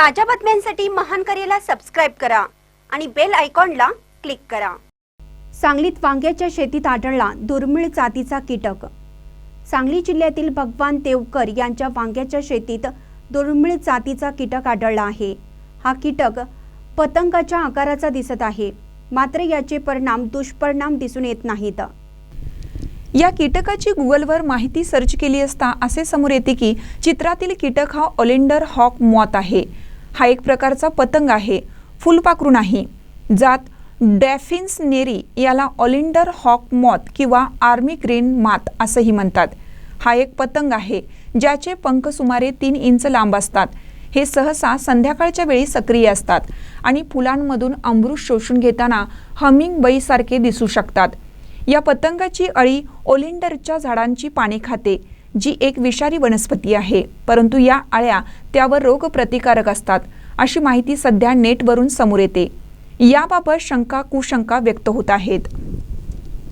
ताज्या बातम्यांसाठी महान करेला सबस्क्राईब करा आणि बेल आयकॉनला क्लिक करा. सांगलीत वांग्याच्या शेतीत आढळला दुर्मिळ जातीचा कीटक. सांगली जिल्ह्यातील भगवान देवकर यांच्या वांग्याच्या शेतीत दुर्मिळ जातीचा कीटक आढळला आहे. हा कीटक पतंगाच्या आकाराचा दिसत आहे. मात्र याचे परिणाम दुष्परिणाम दिसून येत नाहीत. या कीटकाची गुगलवर माहिती सर्च केली असता असे समोर येते की चित्रातील कीटक हा ओलेंडर हॉक मॉत आहे. हा एक प्रकारचा पतंग आहे. फुलपाखरू नाही. जात डॅफिन्स नेरी याला ऑलिंडर हॉक मॉथ किंवा आर्मी ग्रीन मात असंही म्हणतात. हा एक पतंग आहे ज्याचे पंख सुमारे तीन इंच लांब असतात. हे सहसा संध्याकाळच्या वेळी सक्रिय असतात आणि फुलांमधून अमृत शोषून घेताना हमिंग बईसारखे दिसू शकतात. या पतंगाची अळी ओलिंडरच्या झाडांची पाने खाते. जी एक विषारी वनस्पती आहे परंतु या अळ्या त्यावर रोगप्रतिकारक असतात अशी माहिती सध्या नेटवरून समोर येते. याबाबत शंका कुशंका व्यक्त होत आहेत.